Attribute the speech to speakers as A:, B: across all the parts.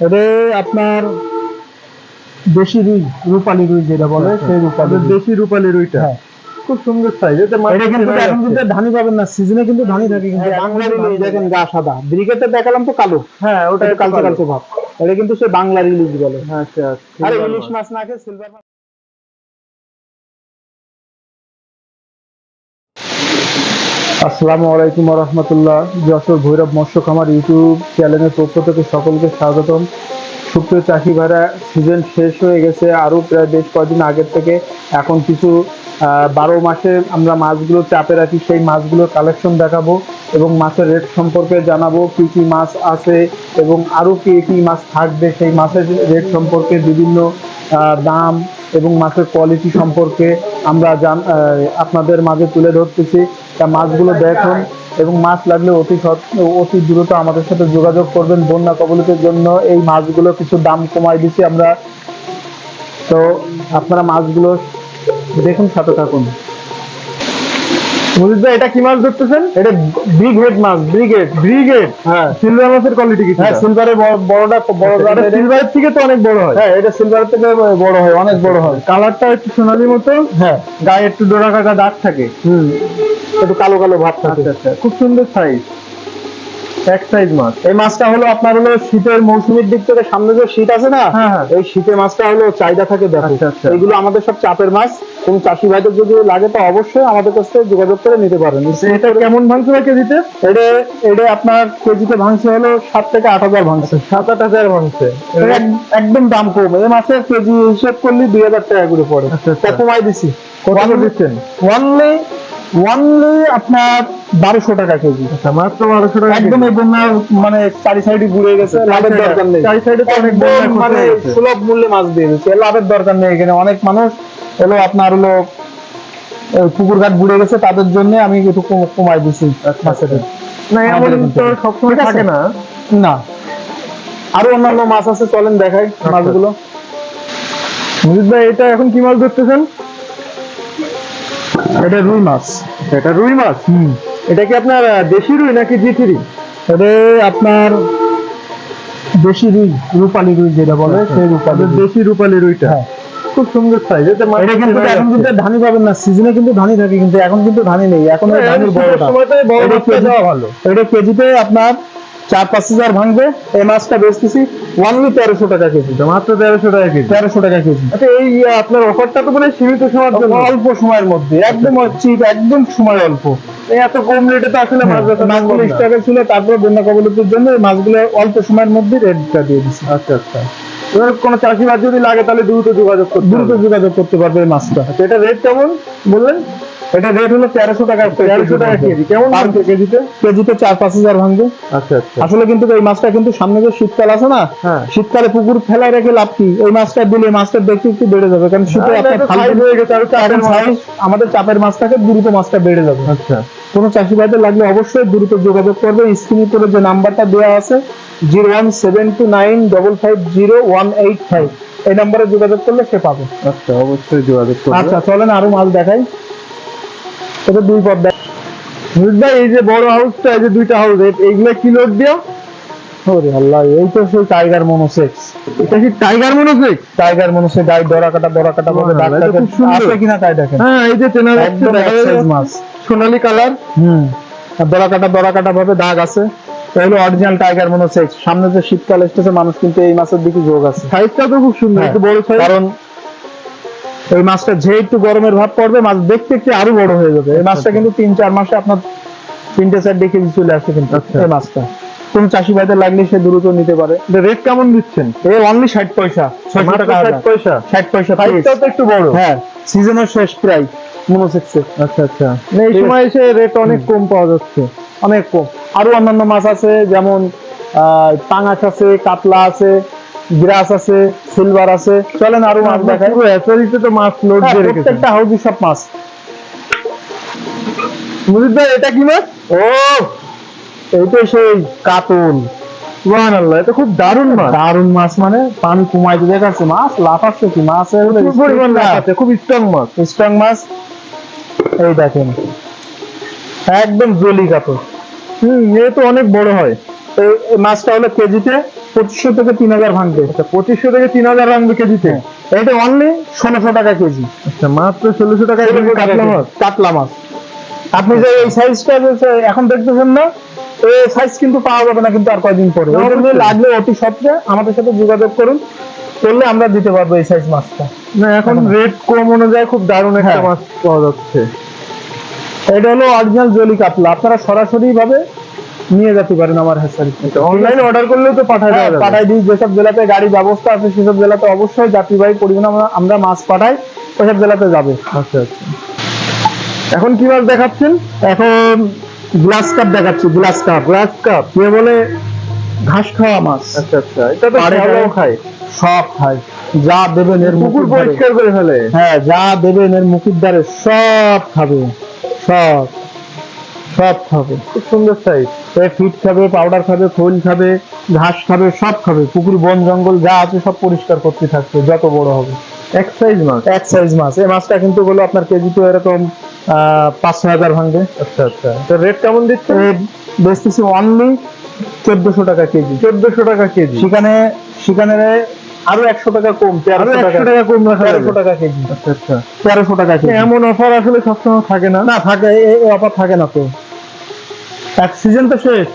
A: এটা আপনার দেশি রুই রূপালি রুই যেটা বলে সেই রূপালি
B: দেশি রূপালি রুইটা।
A: হ্যাঁ।
B: খুব সুন্দর সাইজ এটা
A: এটা কিন্তু এখন কিন্তু ধানি পাবেন না সিজনে কিন্তু ধানি থাকে কিন্তু
B: হ্যাঁ,
A: বাংলার রুই দেখেন গা সাদা। ব্রিকেটে দেখালাম তো কালো।
B: হ্যাঁ ওটা
A: কালচে কালচে ভাব। এটা কিন্তু সে বাংলার ইলিশ বলে।
B: আচ্ছা
A: আরে ইলিশ
B: মাছ।
A: মাছ না খেয়ে সিলভার আসসালামু আলাইকুম রহমতুল্লাহ। যশোর ভৈরব মৎস্য খামার ইউটিউব চ্যানেলের পক্ষ থেকে সকলকে স্বাগতম। সুপ্রিয় চাষি ভাইরা সিজন শেষ হয়ে গেছে, আরও প্রায় বেশ কয়েকদিন আগের থেকে। এখন কিছু বারো মাসে আমরা মাছগুলো চাপে রাখি, সেই মাছগুলোর কালেকশন দেখাবো এবং মাছের রেট সম্পর্কে জানাব, কি কি মাছ আছে এবং আরও কি কি মাছ থাকবে, সেই মাছের রেট সম্পর্কে বিভিন্ন দাম এবং মাছের কোয়ালিটি সম্পর্কে আমরা জান আপনাদের মাঝে তুলে ধরতেছি। তা মাছগুলো দেখুন এবং মাছ লাগলে অতি অতি দ্রুত আমাদের সাথে যোগাযোগ করবেন বন্যা কবলিতের জন্য। এই মাছগুলো কিছু দাম কমাই দিছি আমরা। তো আপনারা মাছগুলো দেখুন, সাথে থাকুন।
B: মুজিদ ভাই এটা কি মাছ ধরতেছেন?
A: এটা বিগ হেড মাছ ব্রিগেড
B: ব্রিগেড।
A: হ্যাঁ।
B: সিলভার মাছের কোয়ালিটি কি
A: হ্যাঁ সিলভারের বড়টা বড় জাতের।
B: সিলভারের থেকে তো অনেক বড় হয়।
A: হ্যাঁ এটা সিলভারের থেকে বড় হয় অনেক বড় হয়।
B: কালারটা একটু সোনালি মতো।
A: হ্যাঁ।
B: গায়ে একটু ডোরা কাটা দাগ থাকে।
A: হুম। একটু কালো কালো ভাব থাকে।
B: আচ্ছা আচ্ছা। খুব সুন্দর সাইজ এক সাইজ মাছ
A: এই মাছটা হলো আপনার হলো শীতের মৌসুমের দিক থেকে সামনে যে শীত আছে না
B: হ্যাঁ, হ্যাঁ।
A: এই শীতের মাছটা হলো চাহিদা থাকে দেখো।
B: আচ্ছা, আচ্ছা।
A: এগুলো আমাদের সব চাপের মাছ কোন চাষি ভাইদের যদি লাগে তো অবশ্যই আমাদের কাছ থেকে যোগাযোগ করে নিতে পারেন।
B: এটা কেমন ভাঙছে ভাই কেজিতে?
A: এটা এটা আপনার কেজিতে ভাঙছে হলো সাত থেকে আট হাজার ভাঙছে।
B: সাত আট হাজার ভাঙছে।
A: এক- একদম দাম কম। এই মাছের কেজি হিসেব করলে দুই হাজার টাকা করে পড়ে।
B: আচ্ছা, আচ্ছা।
A: কমাই দিছি।
B: কত দিচ্ছেন?
A: ওয়ানলি ওয়ানলি আপনার বারোশো টাকা কেজি।
B: আচ্ছা মাত্র বারোশো টাকা
A: একদম এই বন্যার মানে চারি সাইডে ঘুরে গেছে লাভের দরকার নেই।
B: চারি সাইডে তো অনেক
A: মানে সুলভ মূল্যে মাছ দিয়ে দিচ্ছে লাভের দরকার নেই এখানে। অনেক মানুষ হলো আপনার হলো পুকুর ঘাট ঘুরে গেছে তাদের জন্য আমি একটু কম- কমাই দিছি মাছের rate।
B: না এমন তো সবসময় থাকে না।
A: না। আরও অন্যান্য মাছ আছে চলেন দেখাই
B: আচ্ছা।
A: মাছগুলো।
B: মুজিদ ভাই এটা এখন কি মাছ ধরতেছেন?
A: এটা রুই মাছ।
B: এটা রুই মাছ?
A: হুম।
B: এটা কি আপনার দেশি রুই নাকি জি থ্রি
A: এটা আপনার দেশি রুই রূপালি রুই যেটা বলে সেই রূপালি।
B: দেশি রূপালি রুইটা।
A: হ্যাঁ।
B: খুব সুন্দর সাইজ এটা
A: এটা কিন্তু এখন কিন্তু ধানি পাবেন না। সিজনে কিন্তু ধানি থাকে কিন্তু এখন কিন্তু ধানি নেই। এখন
B: হ্যাঁ,
A: ধানির বড়টা।
B: সময়তে বড় দেওয়া ভালো।
A: এটা কেজিতে আপনার চার পাঁচ হাজার ভাঙবে এই মাছটা বেচতেছি। ওয়ানলি তেরোশো টাকা কেজি।
B: মাত্র তেরোশো টাকা কেজি।
A: তেরোশো টাকা কেজি।
B: আচ্ছা এই আপনার অফারটা তো মানে সীমিত সময়ের জন্য।
A: অল্প সময়ের মধ্যে একদম চিপ একদম সময় অল্প।
B: এই এত কম রেটে তো আসলে
A: মাছগুলো। স্টকে ছিল তারপরে বন্যা কবলিতের জন্য মাছগুলো অল্প সময়ের মধ্যে রেটটা দিয়ে দিচ্ছি
B: আচ্ছা আচ্ছা। এবার কোনো চাষিবাদ যদি লাগে তাহলে দ্রুত যোগাযোগ করতে
A: দ্রুত যোগাযোগ করতে পারবে এই মাছটা।
B: আচ্ছা এটা রেট কেমন বললেন?
A: এটা রেট হলো তেরোশো টাকা
B: তেরোশো টাকা কেজি। কেমন কেজিতে?
A: কেজিতে চার পাঁচ হাজার ভাঙবে।
B: আচ্ছা আচ্ছা।
A: আসলে কিন্তু এই মাছটা কিন্তু সামনে যে শীতকাল আছে না
B: হ্যাঁ।
A: শীতকালে পুকুর ফেলায় রেখে লাভ কি? এই মাছটা দিলে মাছটা দেখতে একটু বেড়ে যাবে কারণ শীতে
B: হ্যাঁ,
A: আপনার
B: হয়ে গেছে, আর চাপের
A: এখন আমাদের চাপের মাছটাকে দ্রুত মাছটা বেড়ে যাবে।
B: আচ্ছা।
A: কোনো চাষি ভাইদের লাগলে অবশ্যই দ্রুত যোগাযোগ করবে। স্ক্রিনে করে যে নাম্বারটা দেওয়া আছে zero one seven two nine double five zero one eight five. এই নাম্বারে যোগাযোগ করলে সে পাবে।
B: আচ্ছা অবশ্যই যোগাযোগ করবে।
A: আচ্ছা চলেন আরও মাল দেখাই। এটা দুই পদ
B: ভাই এই যে বড় হাউসটা এই যে দুইটা হাউস এইগুলো কি লোড দিয়া
A: ওরে আল্লাহ এই তো সেই টাইগার মনোসেক্স
B: এটা কি টাইগার মনে হচ্ছে
A: টাইগার গায়ে দরা কাটা দরা কাটা
B: সুন্দর।
A: আছে কিনা তাই দেখেন।
B: হ্যাঁ এই যে চেনা যাচ্ছে।
A: মাছ
B: সোনালী কালার
A: হুম। আর দরা কাটা দরা কাটা ভাবে দাগ আছে। তো হলো অরিজিনাল টাইগার মনোসেক্স সামনে যে শীতকাল এসেছে মানুষ কিন্তু এই মাছের দিকে যোগ আছে।
B: সাইজটা তো খুব সুন্দর
A: হ্যাঁ,
B: একটু বড় সাইজ
A: কারণ এই মাছটা যে একটু গরমের ভাব পড়বে মাছ দেখতে একটু আরও বড় হয়ে যাবে। এই মাছটা কিন্তু তিন চার মাসে আপনার তিনটে চারটে কেজি চলে আসে কিন্তু
B: আচ্ছা।
A: এই মাছটা। কোন চাষি ভাইদের লাগলে সে দ্রুত নিতে পারে।
B: রেট কেমন দিচ্ছেন?
A: এ অনলি ষাট পয়সা। ছয়শো
B: মাত্র
A: টাকা
B: 60
A: হাজার।
B: পয়সা?
A: ষাট পয়সা।
B: তো একটু বড়।
A: হ্যাঁ সিজনের শেষ প্রায় মনোসেক্সের।
B: আচ্ছা আচ্ছা। মানে এই সময় এসে রেট অনেক কম পাওয়া যাচ্ছে।
A: অনেক কম। আরও অন্যান্য মাছ আছে যেমন আহ, পাঙাশ আছে কাতলা আছে গ্রাস আছে সিলভার আছে। চলেন আরও মাছ দেখাই।
B: পুরো অ্যাকোয়ারিতে তো মাছ লোড
A: হ্যাঁ,
B: দিয়ে রেখেছেন
A: প্রত্যেকটা হাউজি সব মাছ।
B: মুজিদ ভাই এটা কি মাছ?
A: ও এইটাই সেই কাতল।
B: সুবহানাল্লাহ এটা খুব দারুণ মাছ।
A: দারুণ মাছ মানে পানি কমাইতে দেখাচ্ছে মাছ লাফাচ্ছে কি
B: মাছ? আছে খুব স্ট্রং মাছ।
A: স্ট্রং মাছ। এই দেখেন একদম জলি কাতল।
B: হুম এ তো অনেক বড় হয়।
A: এই মাছটা হলো কেজিতে পঁচিশশো থেকে তিন হাজার ভাঙবে।
B: আচ্ছা পঁচিশশো থেকে তিন হাজার রাখবে কেজিতে?
A: এটা অনলি ষোলোশো টাকা কেজি।
B: আচ্ছা মাত্র ষোলোশো টাকা কাতলা মাছ?
A: কাতলা মাছ। আপনি যে এই সাইজটা এখন দেখতেছেন না এই সাইজ কিন্তু পাওয়া যাবে না কিন্তু আর কয়দিন পরে। লাগলে অতি সত্ত্বে আমাদের সাথে যোগাযোগ করুন করলে আমরা দিতে পারব এই সাইজ মাছটা।
B: না এখন রেট কম অনুযায়ী খুব দারুণ একটা
A: হ্যাঁ।
B: মাছ পাওয়া যাচ্ছে।
A: এটা হলো অরিজিনাল জলি কাতলা। আপনারা সরাসরি ভাবে নিয়ে যেতে পারেন আমার হ্যাচারি
B: অনলাইনে অর্ডার করলেও তো পাঠায় দেওয়া যাবে।
A: পাঠাই দিই। যেসব জেলাতে গাড়ি ব্যবস্থা আছে সেসব জেলাতে অবশ্যই যাত্রীবাহী পরিবহন আমরা- আমরা মাছ পাঠাই ওইসব জেলাতে যাবে।
B: আচ্ছা আচ্ছা। এখন কি মাছ দেখাচ্ছেন?
A: এখন গ্লাস কাপ দেখাচ্ছি গ্লাস কাপ
B: গ্লাস কাপ
A: কে বলে? ঘাস খাওয়া মাছ।
B: আচ্ছা আচ্ছা। এটা তো
A: পাড়ে
B: শ্যাওলাও খায়।
A: সব খায়। যা দেবেন এর মুকুর
B: পরিষ্কার করে ফেলে।
A: হ্যাঁ যা দেবেন এর মুখের দ্বারে সব খাবে। সব। সব খাবে।
B: খুব সুন্দর সাইজ
A: এ ফিট খাবে পাউডার খাবে খোল খাবে ঘাস খাবে সব খাবে। পুকুর বন জঙ্গল যা আছে সব পরিষ্কার করতে থাকবে যত বড় হবে।
B: এক সাইজ মাছ।
A: এক সাইজ মাছ। এই মাছটা কিন্তু হলো আপনার কেজি তো এরকম পাঁচ ছয় হাজার ভাঙবে।
B: আচ্ছা আচ্ছা। তো রেট কেমন দিচ্ছে?
A: বেচতেছি অনলি চোদ্দশো টাকা কেজি।
B: চোদ্দশো টাকা কেজি।
A: সেখানে সেখানে আরও একশো টাকা কম তেরোশো টাকা।
B: কম
A: তেরোশো টাকা কেজি।
B: আচ্ছা আচ্ছা।
A: তেরোশো টাকা কেজি।
B: এমন অফার আসলে সবসময় থাকে না।
A: না থাকে এই অফার থাকে না তো। এক সিজন তো শেষ।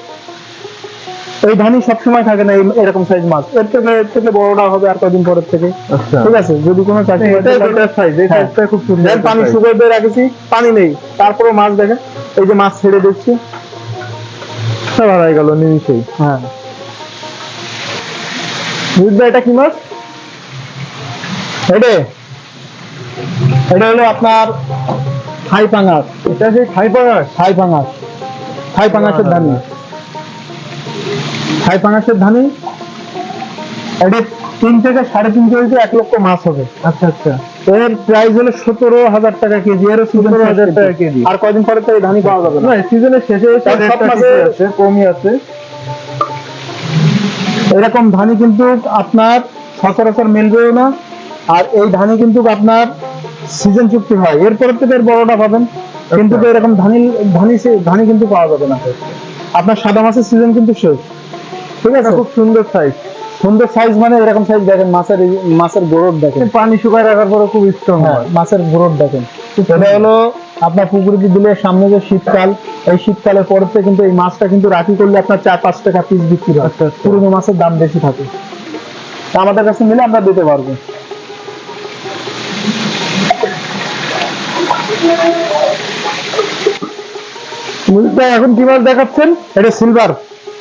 A: এই ধানই সবসময় থাকে না এরকম সাইজ মাছ। এর থেকে এর থেকে বড়টা হবে আর কদিন পরের থেকে।
B: আচ্ছা।
A: ঠিক আছে? যদি কোনো চাকরি হ্যাঁ।
B: খুব সুন্দর
A: পানি শুকিয়ে দিয়ে রাখেছি পানি নেই। তারপরে মাছ দেখেন এই যে মাছ ছেড়ে দিচ্ছি।
B: সারা হয়ে গেল নিমিশেই
A: হ্যাঁ।
B: বুঝলে এটা কি মাছ?
A: এটা এটা হলো আপনার থাই পাঙাশ।
B: এটা সেই খাই পাঙাশ?
A: থাই পাঙাশ। থাই পাঙাশের ধানি। থাই পাঙাশের ধানি। এটা তিন থেকে সাড়ে তিন কেজি এক লক্ষ মাছ হবে।
B: আচ্ছা আচ্ছা।
A: এর প্রাইস হলো সতেরো হাজার টাকা কেজি। এর
B: সতেরো হাজার টাকা কেজি।
A: আর কয়দিন পরে তো এই ধানই পাওয়া যাবে না?
B: সিজনের শেষে
A: সব
B: আছে কমই আছে।
A: এরকম ধানই কিন্তু আপনার সচরাচর মিলবেও না আর এই ধানই কিন্তু আপনার সিজন চুক্তি হয়। এরপরের থেকে এর বড়টা পাবেন। কিন্তু এরকম ধানি ধানি ধানি কিন্তু পাওয়া যাবে না। আপনার সাদা মাছের সিজন কিন্তু শেষ। ঠিক আছে?
B: খুব সুন্দর সাইজ
A: সুন্দর সাইজ মানে এরকম সাইজ দেখেন মাছের মাছের গোড়ট দেখেন।
B: পানি শুকায় রাখার পরে খুব স্ট্রং
A: হ্যাঁ,
B: হয়।
A: মাছের গোড়ট দেখেন। এটা হলো আপনার পুকুরে দিলে সামনে যে শীতকাল এই শীতকালের পরেতে কিন্তু এই মাছটা কিন্তু রাখি করলে আপনার চার পাঁচ টাকা পিস বিক্রি হয়।
B: আচ্ছা, আচ্ছা।
A: পুরনো মাছের দাম বেশি থাকে। তা আমাদের কাছে নিলে আমরা দিতে পারব।
B: এখন কি মাছ দেখাচ্ছেন?
A: এটা সিলভার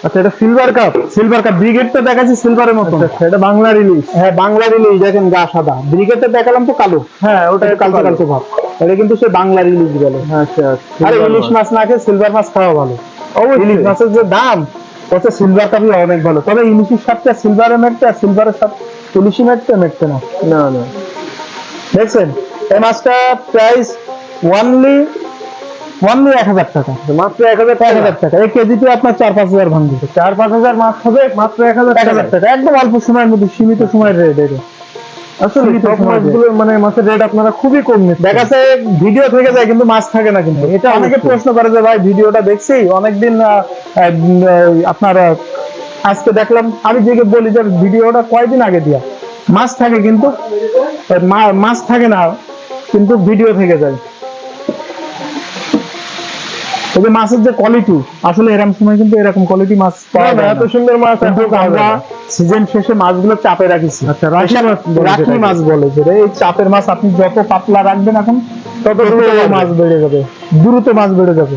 B: আচ্ছা এটা সিলভার কাপ
A: সিলভার কাপ ব্রিগেডটা দেখাচ্ছি সিলভারের মতো
B: আচ্ছা এটা বাংলা রিলিজ
A: হ্যাঁ বাংলা রিলিজ দেখেন গা সাদা। ব্রিগেডটা দেখালাম তো কালো।
B: হ্যাঁ ওটা
A: ওটা কালকে কালকে ভাব। এটা কিন্তু সে বাংলা রিলিজ বলে
B: আচ্ছা
A: আরে ইলিশ মাছ। না খেয়ে সিলভার মাছ খাওয়া ভালো।
B: অবশ্যই।
A: ইলিশ মাছের যে দাম ওতে সিলভার কাপই অনেক ভালো। তবে ইলিশের সাথে সিলভারে মেটতে আর সিলভারের সাথে ইলিশি মেটতে মেটতে না।
B: না না।
A: দেখছেন? এই মাছটা প্রাইস ওয়ানলি ওয়ানলি এক হাজার টাকা।
B: মাত্র এক হাজার
A: এক হাজার টাকা। এই কেজিতে আপনার চার পাঁচ হাজার ভাঙবে।
B: চার পাঁচ হাজার মাছ হবে মাত্র এক হাজার
A: এক হাজার টাকা। একদম অল্প সময়ের মধ্যে সীমিত সময়ের রেট এটা
B: আসলে সব মাছগুলোর মানে মাছের রেট আপনারা খুবই কম নিচ্ছেন।
A: দেখা যাচ্ছে ভিডিও থেকে যায় কিন্তু মাছ থাকে না কিন্তু। এটা অনেকে প্রশ্ন করে যে ভাই ভিডিওটা দেখছি? অনেকদিন আপনার আজকে দেখলাম। আমি যেকে বলি যে ভিডিওটা কয়দিন আগে দিয়া? মাছ থাকে কিন্তু মাছ থাকে না কিন্তু ভিডিও থেকে যায়। এই যে মাছের যে কোয়ালিটি আসলে এরকম সময় কিন্তু এরকম কোয়ালিটি মাছ পাওয়া যায়
B: এত সুন্দর মাছ
A: আমরা
B: যায়।
A: সিজন শেষে মাছগুলো চাপে রাখিছি
B: আচ্ছা, রাখি মাছ বলে
A: যেটা এই চাপের মাছ আপনি যত পাতলা রাখবেন এখন তত দ্রুত মাছ বেড়ে যাবে। দ্রুত মাছ বেড়ে যাবে।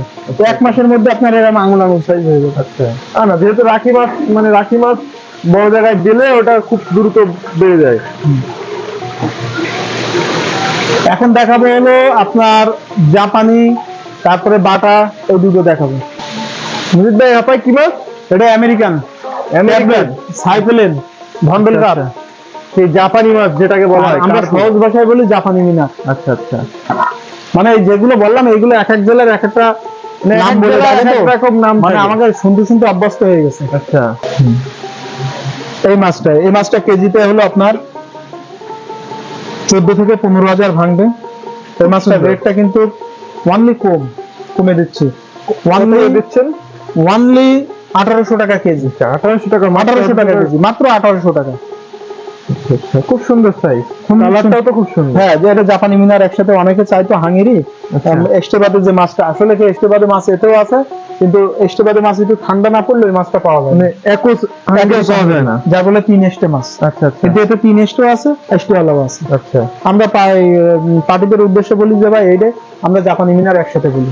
A: এক মাসের মধ্যে আপনার এরকম আঙুল আঙুল সাইজ হয়ে যাবে।
B: আচ্ছা। না যেহেতু রাখি মাছ মানে রাখি মাছ বড় জায়গায় দিলে ওটা খুব দ্রুত বেড়ে যায়।
A: এখন দেখাবো হলো আপনার জাপানি তারপরে বাটা এই দুটো দেখাবো।
B: মুজিদ ভাই আপাই কি মাছ?
A: এটা আমেরিকান? সাইফেলেন ভন্ডল কাপ
B: সেই জাপানি মাছ যেটাকে বলা হয়।
A: আমরা সহজ ভাষায় বলি জাপানি মিনা।
B: আচ্ছা আচ্ছা।
A: মানে যেগুলো বললাম এগুলো এক এক জেলার এক একটা নাম বলে
B: জেলায়
A: থাকে
B: এক
A: তো।
B: এক রকম নাম
A: মানে আমাকে শুনতে শুনতে অভ্যস্ত হয়ে গেছে।
B: আচ্ছা।
A: এই মাছটা এই মাছটা কেজিতে হলো আপনার চোদ্দ থেকে পনেরো হাজার ভাঙবে। এই মাছটার রেটটা কিন্তু ওয়ানলি কম কমে দিচ্ছে। ওয়ানলি
B: দিচ্ছেন?
A: ওয়ানলি আঠারোশো টাকা কেজি।
B: আঠারোশো টাকা
A: আঠারোশো টাকা কেজি মাত্র আঠারোশো টাকা।
B: আচ্ছা, খুব সুন্দর সাইজ কালারটাও তো খুব সুন্দর।
A: হ্যাঁ যে এটা জাপানি মিনার একসাথে অনেকে
B: আচ্ছা।
A: এস্টেবাদের যে মাছটা আসলে কি এস্টেবাদের মাছ এতেও আছে কিন্তু এস্টেবাদের মাছ একটু ঠান্ডা না পড়লে ওই মাছটা পাওয়া যায়
B: মানে। একুশ পাওয়া যায় না।
A: যার বলে তিন এস্টে মাছ।
B: আচ্ছা আচ্ছা।
A: কিন্তু এতে তিন এস্টেও আছে এস্টেওয়ালাও আছে।
B: আচ্ছা।
A: আমরা পাই পার্টিদের উদ্দেশ্যে বলি যে ভাই এইটা আমরা জাপানি মিনার একসাথে বলি।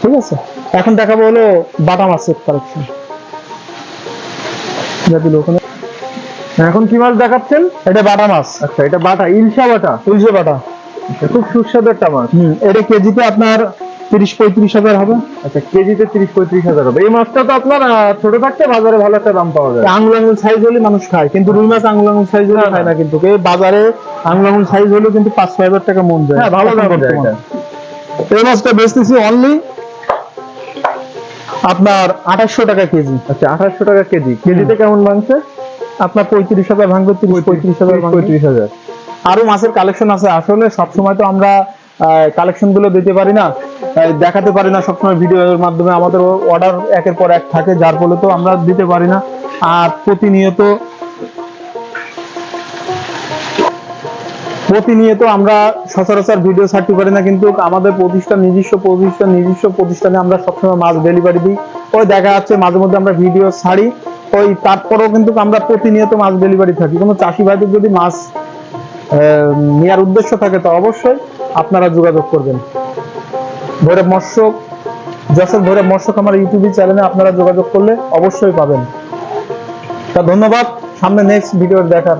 A: ঠিক আছে? এখন দেখাবো হলো বাটা মাছের কালেকশন ওখানে।
B: এখন কি মাছ দেখাচ্ছেন?
A: এটা বাটা মাছ।
B: আচ্ছা এটা বাটা ইলশা বাটা।
A: উলছে বাটা।
B: আচ্ছা, খুব সুস্বাদু একটা মাছ।
A: হুম এটা কেজিতে আপনার তিরিশ পঁয়ত্রিশ হাজার হবে।
B: আচ্ছা কেজিতে তিরিশ পঁয়ত্রিশ হাজার হবে। এই মাছটা তো আপনার ছোট থাকতে বাজারে ভালো একটা দাম পাওয়া যায়।
A: আঙুল আঙুল সাইজ হলে মানুষ খায় কিন্তু রুই মাছ আঙুল আঙুল সাইজ হলে খায়
B: না।
A: না কিন্তু। বাজারে আঙুল আঙুল সাইজ হলেও কিন্তু পাঁচ ছয় হাজার টাকা মন যায়।
B: হ্যাঁ ভালো দাম
A: এই মাছটা বেচতেছি অনলি আপনার আঠাশশো টাকা কেজি।
B: আচ্ছা আঠাশশো টাকা কেজি। কেজিতে কেমন ভাঙছে
A: আপনার পঁয়ত্রিশ হাজার ভাঙবে তিরিশ পঁয়ত্রিশ হাজার
B: পঁয়ত্রিশ হাজার।
A: আরও মাছের কালেকশন আছে। আসলে সবসময় তো আমরা কালেকশনগুলো দিতে পারি না দেখাতে পারি না সবসময় ভিডিওর মাধ্যমে আমাদের অর্ডার একের পর এক থাকে যার ফলে তো আমরা দিতে পারি না। আর প্রতিনিয়ত প্রতিনিয়ত আমরা সচরাচর ভিডিও ছাড়তে পারি না, কিন্তু আমাদের প্রতিষ্ঠান নিজস্ব প্রতিষ্ঠান, নিজস্ব প্রতিষ্ঠানে আমরা সবসময় মাছ ডেলিভারি দিই। ওই দেখা যাচ্ছে মাঝে মধ্যে আমরা ভিডিও ছাড়ি, ওই তারপরেও কিন্তু আমরা প্রতিনিয়ত মাছ ডেলিভারি থাকি। কোনো চাষি ভাইদের যদি মাছ নেওয়ার উদ্দেশ্য থাকে, তো অবশ্যই আপনারা যোগাযোগ করবেন। ভৈরব মৎস্য, যশোর ভৈরব মৎস্য খামার ইউটিউব চ্যানেলে আপনারা যোগাযোগ করলে অবশ্যই পাবেন। তা ধন্যবাদ, সামনে নেক্সট ভিডিও দেখার।